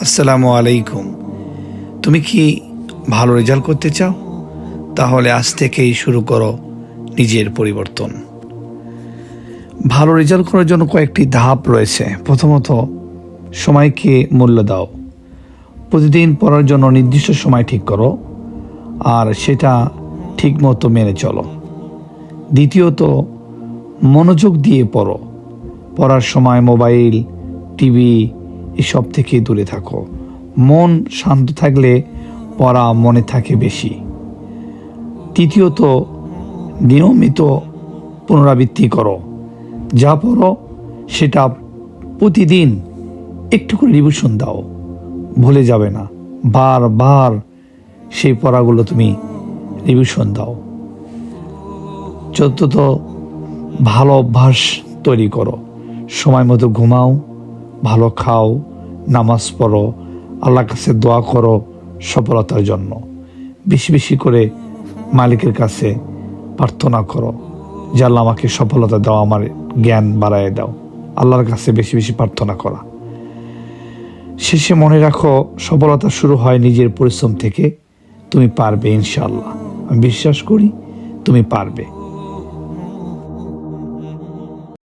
আসসালামু আলাইকুম। তুমি কি ভালো রেজাল্ট করতে চাও? তাহলে আজ থেকেই শুরু করো নিজের পরিবর্তন। ভালো রেজাল্ট করার জন্য কয়েকটি ধাপ রয়েছে। প্রথমত, সময়কে মূল্য দাও। প্রতিদিন পড়ার জন্য নির্দিষ্ট সময় ঠিক করো আর সেটা ঠিকমতো মেনে চলো। দ্বিতীয়ত, মনোযোগ দিয়ে পড়ো। পড়ার সময় মোবাইল, টিভি এসব থেকে দূরে থাকো। মন শান্ত থাকলে পড়া মনে থাকে বেশি। তৃতীয়ত, নিয়মিত পুনরাবৃত্তি করো। যা পড়ো, সেটা প্রতিদিন একটু করে রিভিশন দাও। ভুলে যাবে না। বারবার সেই পড়াগুলো তুমি রিভিশন দাও। চতুর্থ ভালো অভ্যাস তৈরি করো। সময় মতো ঘুমাও। ভালো খাও, নামাজ পড়ো, আল্লাহর কাছে দোয়া করো সফলতার জন্য। বেশি বেশি করে মালিকের কাছে প্রার্থনা করো যে আল্লাহ আমাকে সফলতা দাও, আমার জ্ঞান বাড়ায় দাও। আল্লাহর কাছে বেশি বেশি প্রার্থনা করা। শেষে মনে রাখো, সফলতা শুরু হয় নিজের পরিশ্রম থেকে। তুমি পারবে ইনশাআল্লাহ। আমি বিশ্বাস করি তুমি পারবে।